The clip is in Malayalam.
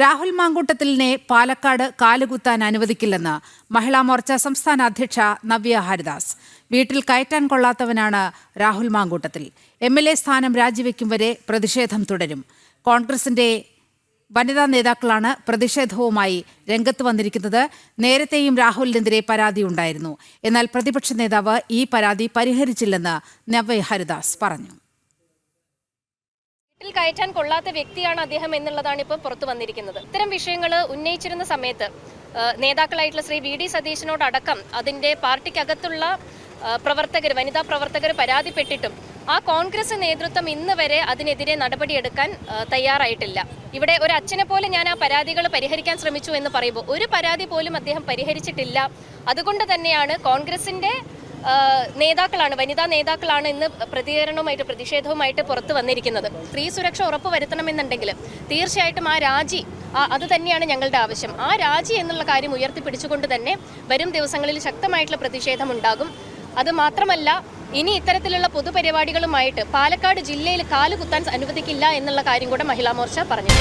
രാഹുൽ മാങ്കൂട്ടത്തിലിനെ പാലക്കാട് കാലുകുത്താൻ അനുവദിക്കില്ലെന്ന് മഹിളാ മോർച്ച സംസ്ഥാന അധ്യക്ഷ നവ്യ ഹരിദാസ്. വീട്ടിൽ കയറ്റാൻ കൊള്ളാത്തവനാണ് Rahul Mamkootathil. M L A സ്ഥാനം രാജിവെക്കും വരെ പ്രതിഷേധം തുടരും. കോൺഗ്രസിന്റെ വനിതാ നേതാക്കളാണ് പ്രതിഷേധവുമായി രംഗത്ത് വന്നിരിക്കുന്നത്. നേരത്തെയും രാഹുലിനെതിരെ പരാതി ഉണ്ടായിരുന്നു. എന്നാൽ പ്രതിപക്ഷ നേതാവ് ഈ പരാതി പരിഹരിച്ചില്ലെന്ന് നവ്യ ഹരിദാസ് പറഞ്ഞു. കയറ്റാൻ കൊള്ളാത്ത വ്യക്തിയാണ് അദ്ദേഹം എന്നുള്ളതാണ് ഇപ്പോൾ പുറത്തു വന്നിരിക്കുന്നത്. ഇത്തരം വിഷയങ്ങൾ ഉന്നയിച്ചിരുന്ന സമയത്ത് നേതാക്കളായിട്ടുള്ള ശ്രീ വി ഡി സതീശനോടക്കം അതിന്റെ പാർട്ടിക്കകത്തുള്ള പ്രവർത്തകർ വനിതാ പ്രവർത്തകർ പരാതിപ്പെട്ടിട്ടും ആ കോൺഗ്രസ് നേതൃത്വം ഇന്ന് വരെ അതിനെതിരെ നടപടിയെടുക്കാൻ തയ്യാറായിട്ടില്ല. ഇവിടെ ഒരു അച്ഛനെ പോലെ ഞാൻ ആ പരാതികൾ പരിഹരിക്കാൻ ശ്രമിച്ചു എന്ന് പറയുമ്പോൾ ഒരു പരാതി പോലും അദ്ദേഹം പരിഹരിച്ചിട്ടില്ല. അതുകൊണ്ട് തന്നെയാണ് കോൺഗ്രസിന്റെ നേതാക്കളാണ് വനിതാ നേതാക്കളാണ് ഇന്ന് പ്രതികരണവുമായിട്ട് പ്രതിഷേധവുമായിട്ട് പുറത്തു വന്നിരിക്കുന്നത്. സ്ത്രീ സുരക്ഷ ഉറപ്പുവരുത്തണമെന്നുണ്ടെങ്കിൽ തീർച്ചയായിട്ടും ആ രാജി അത് തന്നെയാണ് ഞങ്ങളുടെ ആവശ്യം. ആ രാജി എന്നുള്ള കാര്യം ഉയർത്തിപ്പിടിച്ചുകൊണ്ട് തന്നെ വരും ദിവസങ്ങളിൽ ശക്തമായിട്ടുള്ള പ്രതിഷേധം ഉണ്ടാകും. അത് മാത്രമല്ല ഇനി ഇത്തരത്തിലുള്ള പൊതുപരിപാടികളുമായിട്ട് പാലക്കാട് ജില്ലയിൽ കാലുകുത്താൻ അനുവദിക്കില്ല എന്നുള്ള കാര്യം കൂടെ മഹിളാ മോർച്ച പറഞ്ഞു